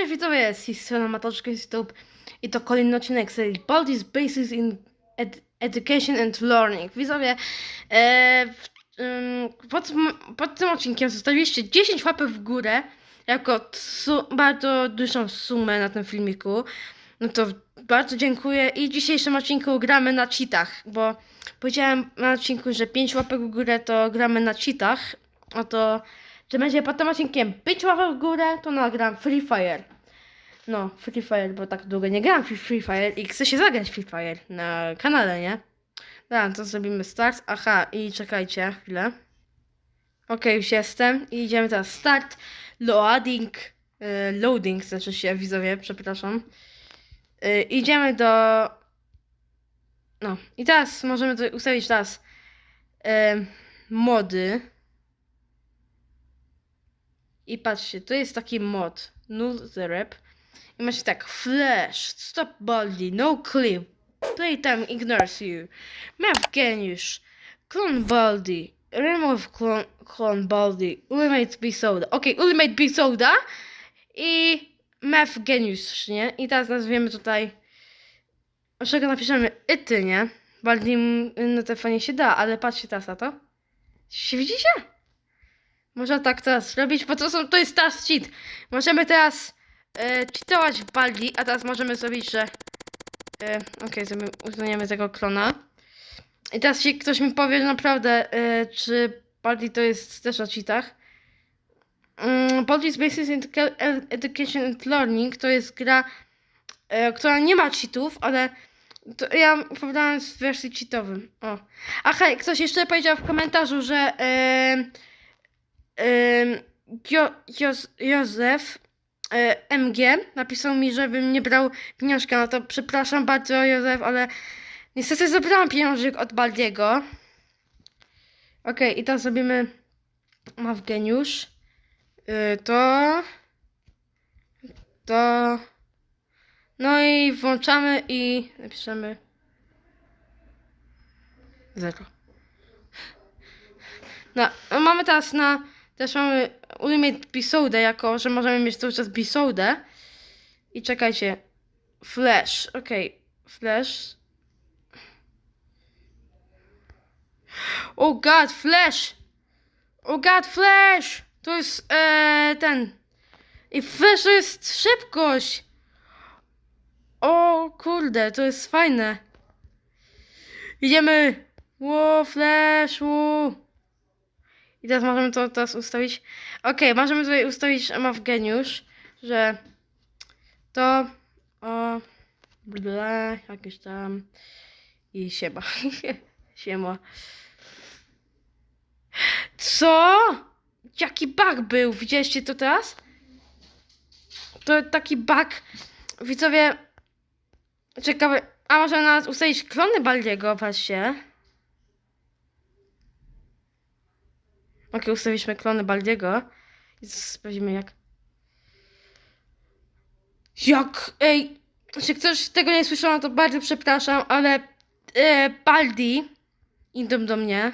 Cześć widzowie, z tej strony YouTube i to kolejny odcinek serii Baldi's Basis in Ed Education and Learning. Widzowie, e, w, ym, pod, pod tym odcinkiem zostawiliście 10 łapek w górę jako bardzo dużą sumę na tym filmiku. No to bardzo dziękuję i w dzisiejszym odcinku gramy na cheatach, bo powiedziałem na odcinku, że 5 łapek w górę to gramy na cheatach. Oto, że będzie pod tym odcinkiem 5 łapek w górę, to nagram Free Fire. No, Free Fire, bo tak długo nie grałem w Free Fire i chcę się zagrać Free Fire na kanale, nie? Dobra, to zrobimy start. Aha, i czekajcie chwilę. Okej, już jestem i idziemy teraz start. Loading. y, loading, znaczy się widzowie, przepraszam. Y, idziemy do... No, i teraz możemy tutaj ustawić teraz y, mody. I patrzcie, to jest taki mod. Null the rep. I macie tak, flash, stop baldy, no clip, playtime ignores you, map geniusz, clone baldy, remove clone, clone baldy, ultimate be soda. Ok, ultimate be soda i map geniusz, nie? I teraz nazwiemy tutaj, czego napiszemy ity, nie? Baldi na telefonie się da, ale patrzcie teraz na to. Się widzicie? Można tak teraz robić, bo to, są, to jest teraz cheat. Możemy teraz e, cheatować w Baldi, a teraz możemy zrobić, że... E, Okej, okay, uznajemy tego klona. I teraz się ktoś mi powie naprawdę, e, czy Baldi to jest też o cheatach. Mm, Baldi's Basis in Educa- Education and Learning to jest gra, e, która nie ma cheatów, ale to ja opowiadałem w wersji cheatowym. O. A hej, ktoś jeszcze powiedział w komentarzu, że e, jo, Józef y, MG napisał mi, żebym nie brał pieniążka. No to przepraszam bardzo, Józef, ale niestety zabrałam pieniążek od Baldiego. Okej, i teraz zrobimy ma geniusz. Y, to. To. No i włączamy i napiszemy. Zero. No mamy teraz na. Też mamy Ultimate Bisodę, jako że możemy mieć cały czas Bisodę. I czekajcie. Flash, okej. Flash. Oh god, Flash! Oh god, Flash! To jest e, ten. I Flash to jest szybkość! O kurde, to jest fajne. Idziemy! Ło, Flash, ło. I teraz możemy to teraz ustawić. Ok, możemy tutaj ustawić w geniusz, że to o ble, jakieś tam i siema. siema. Co? Jaki bug był? Widzieliście to teraz? To taki bug. Widzowie, ciekawe. A może nawet ustawić klony Baldiego, patrzcie. Ok, ustawiliśmy klony Baldiego. I sprawdzimy jak. Jak? Ej! Jeśli ktoś tego nie słyszał, to bardzo przepraszam, ale e, Baldi idą do mnie.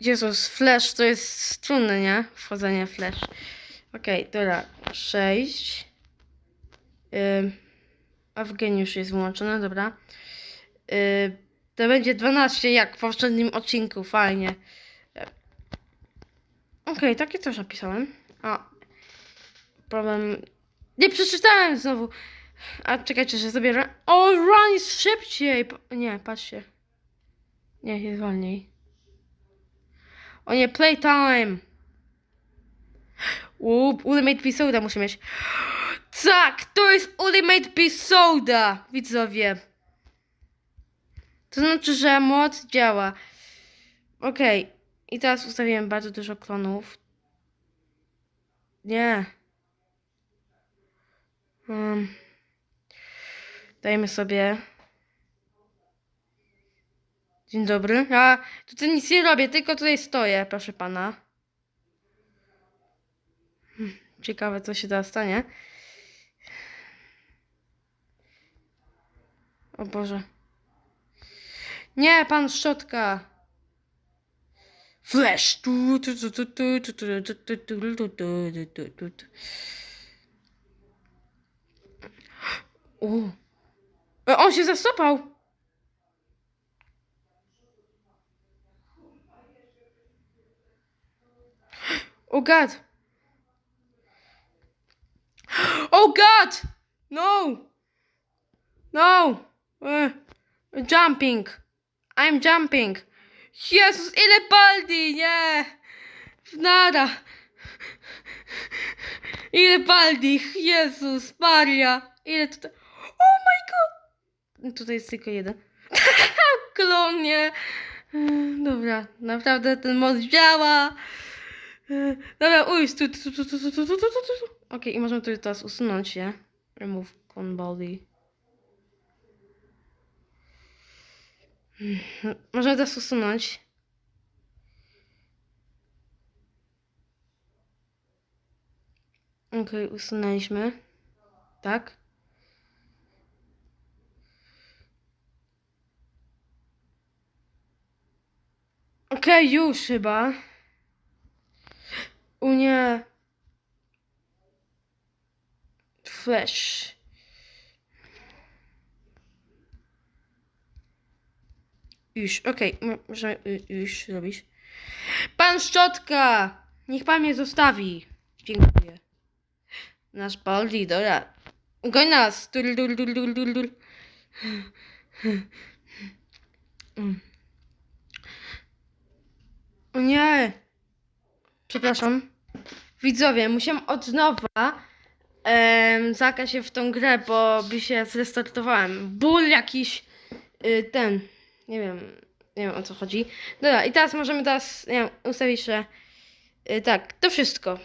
Jezus, flash to jest trudne, nie? Wchodzenie flash. Okej, dobra. 6. Yy, a w geniusz jest włączone, dobra. To będzie 12 jak w poprzednim odcinku, fajnie. Okej, okay, takie coś napisałem. A. Problem. Nie przeczytałem znowu. A czekajcie, że run- O, run szybciej! Nie, patrzcie. Nie, jest wolniej. O nie, playtime! Łup, Ultimate Episoda muszę mieć. Tak, to jest Ultimate Episoda, widzowie. To znaczy, że moc działa. Okej. I teraz ustawiłem bardzo dużo klonów. Nie. Um. Dajmy sobie. Dzień dobry. Ja tutaj nic nie robię, tylko tutaj stoję, proszę pana. Hmm, Ciekawe, co się teraz stanie. O Boże. Nie, pan Szczotka. Flash. O. On się zastopał. Oh god. Oh god. No. No. Uh, jumping. I'm jumping. Jezus, ile baldi, nie! Nada. Ile baldi, Jezus, Maria. Ile tutaj... Oh my god! Tutaj jest tylko jeden. Klon, nie. Dobra, naprawdę ten mod działa. Dobra, ujść, tu, tu, tu, tu, tu, tu, tu, tu, tu. Okej, i możemy to teraz usunąć je. Remove clone body. Możemy teraz usunąć. Okej, usunęliśmy. Tak. Okej, już chyba. O nie. Flash. Już, okej, okay. już zrobić. Pan Szczotka! Niech pan mnie zostawi. Dziękuję. Nasz Baldi, dobra. Goń nas! Dur, dur, dur, dur. Mm. O nie! Przepraszam. Widzowie, musiałam od nowa em, zagrać się w tą grę, bo by się zrestartowałem. Ból jakiś y, ten. Nie wiem. Nie wiem o co chodzi. Dobra, i teraz możemy teraz nie wiem, ustawić, że y, tak, to wszystko.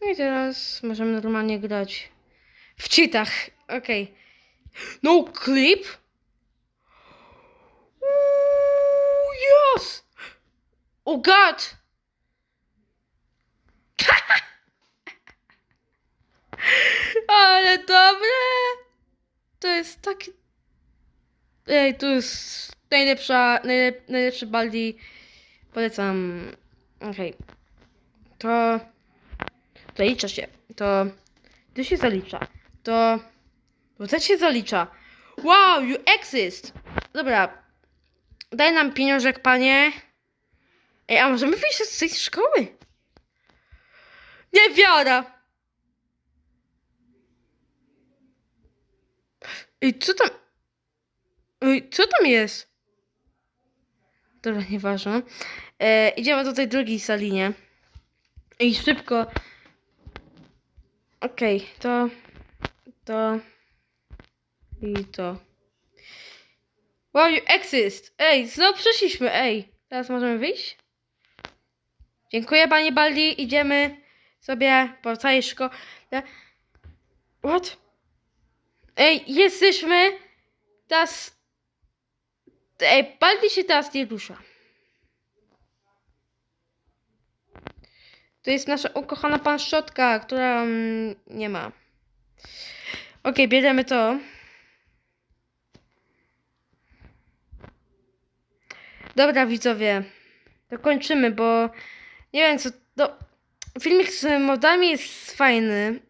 No i teraz możemy normalnie grać w cheatach. Okej. No clip? Ooh, yes! Oh god! Ale dobre! To jest taki... Ej, to jest najlepsza, najlep, najlepszy Baldi. Polecam. Okej. To... Zalicza się. To... To się zalicza. To... To też się zalicza. Wow, you exist! Dobra. Daj nam pieniążek, panie. Ej, a możemy wyjść z tej szkoły? Nie wiara! Ej, co tam... Ej, co tam jest? Dobra, nieważne. E, idziemy do tej drugiej salinie. I szybko. Okej, to... To... I to. Wow, you exist! Ej, znowu przeszliśmy, ej. Teraz możemy wyjść? Dziękuję, panie Baldi. Idziemy sobie po całej szkole. What? Ej, jesteśmy. Teraz. Ej, Baldi się teraz nie. To jest nasza ukochana panszczotka, która mm, nie ma. Okej, bierzemy to. Dobra, widzowie. To kończymy, bo nie wiem co. No, filmik z modami jest fajny.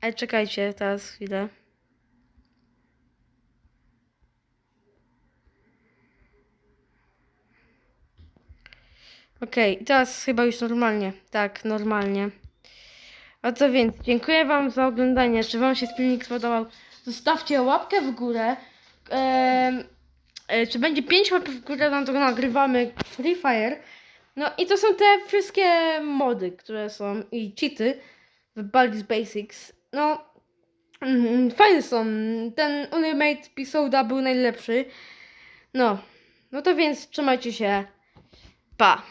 Ale czekajcie, teraz chwilę. Okej, okay, teraz chyba już normalnie. Tak, normalnie. A co więc, dziękuję Wam za oglądanie. Czy Wam się filmik spodobał? Zostawcie łapkę w górę. Ehm, e, czy będzie 5 łapek w górę, no to nagrywamy Free Fire. No i to są te wszystkie mody, które są i cheaty w Baldi's Basics. No, mm, fajne są. Ten Ultimate Episoda był najlepszy. No, no to więc trzymajcie się. Pa.